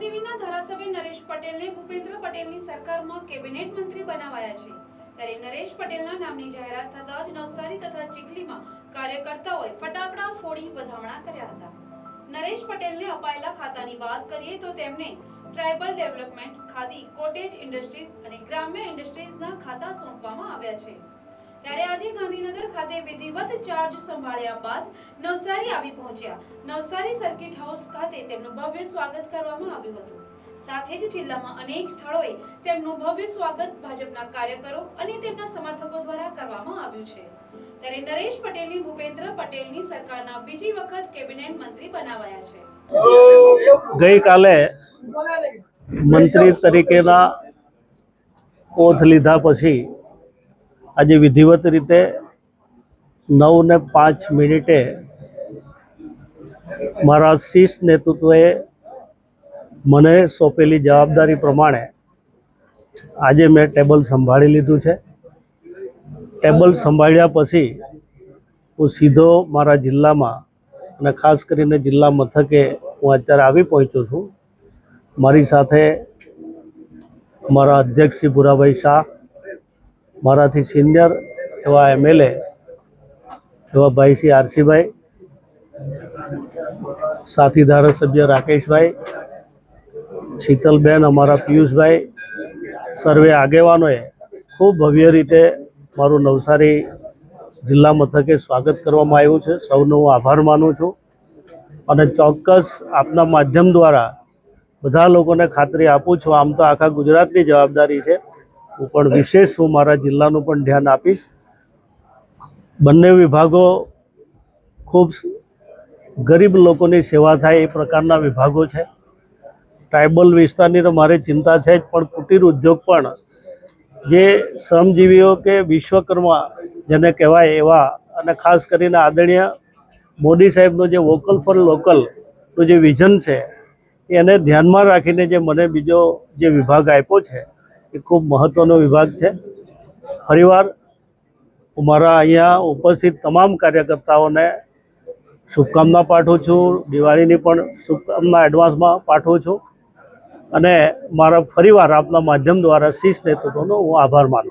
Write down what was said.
ગાંધીવીના ધારાસભ્ય નરેશ પટેલને ભૂપેન્દ્ર પટેલની સરકારમાં કેબિનેટ મંત્રી બનાવાયા છે. ત્યારે નરેશ પટેલના નામની જાહેરાત થતા જ નવસારી તથા ચીખલીમાં કાર્યકર્તાઓએ ફટાકડા ફોડી વધામણા કર્યા હતા. નરેશ પટેલને અપાયેલા ખાતાની વાત કરીએ તો તેમને tribal development, khadi, cottage industries અને ગ્રામ્ય ઇન્ડસ્ટ્રીઝના ખાતા સોંપવામાં આવ્યા છે. ત્યારે આજે ગાંધીનગર ખાતે વિધિવત ચાર્જ સંભાળ્યા બાદ નવસારી આવી પહોંચ્યા. નવસારી સર્કિટ હાઉસ ખાતે તેમનું ભવ્ય સ્વાગત કરવામાં આવ્યું હતું. સાથે જ જિલ્લામાં અનેક સ્થળોએ તેમનું ભવ્ય સ્વાગત ભાજપના કાર્યકરો અને તેમના સમર્થકો દ્વારા કરવામાં આવ્યું છે. ત્યારે નરેશ પટેલની, ભૂપેન્દ્ર પટેલની સરકારના બીજી વખત કેબિનેટ મંત્રી બનાવાયા છે. ગઈકાલે મંત્રી તરીકેના ઓથ લીધા પછી આજે વિધિવત રીતે નવ ને પાંચ મિનિટે મારા શીર્ષ નેતૃત્વએ મને સોંપેલી જવાબદારી પ્રમાણે આજે મેં ટેબલ સંભાળી લીધું છે. ટેબલ સંભાળ્યા પછી હું સીધો મારા જિલ્લામાં અને ખાસ કરીને જિલ્લા મથકે હું અત્યારે આવી પહોંચ્યો છું. મારી સાથે મારા અધ્યક્ષ શ્રી ભુરાભાઈ શાહ મારાથી સિનિયર એવા એમએલએ, એવા ભાઈ શ્રી આરસીભાઈ, સાથી ધારાસભ્ય રાકેશભાઈ, શીતલબેન, અમારા પિયુષભાઈ, સર્વે આગેવાનોએ ખૂબ ભવ્ય રીતે મારું નવસારી જિલ્લા મથકે સ્વાગત કરવામાં આવ્યું છે. સૌનો હું આભાર માનું છું અને ચોક્કસ આપના માધ્યમ દ્વારા બધા લોકોને ખાતરી આપું છું. આમ તો આખા ગુજરાતની જવાબદારી છે. હું પણ વિશેષ હું મારા જિલ્લાનું પણ ધ્યાન આપીશ. બંને વિભાગો ખૂબ ગરીબ લોકોની સેવા થાય એ પ્રકારના વિભાગો છે. ટ્રાઇબલ વિસ્તારની તો મારે ચિંતા છે જ, પણ કુટીર ઉદ્યોગ પણ જે શ્રમજીવીઓ કે વિશ્વકર્મા જેને કહેવાય એવા અને ખાસ કરીને આદરણીય મોદી સાહેબનું જે વોકલ ફોર લોકલનું જે વિઝન છે, એને ધ્યાનમાં રાખીને જે મને બીજો જે વિભાગ આપ્યો છે એ ખૂબ મહત્ત્વનો વિભાગ છે. ફરીવાર હું મારા અહીંયા ઉપસ્થિત તમામ કાર્યકર્તાઓને શુભકામના પાઠવું છું. દિવાળીની પણ શુભકામના એડવાન્સમાં પાઠવું છું. અને મારા ફરીવાર આપના માધ્યમ દ્વારા શીશ નેતૃત્વનો હું આભાર માનું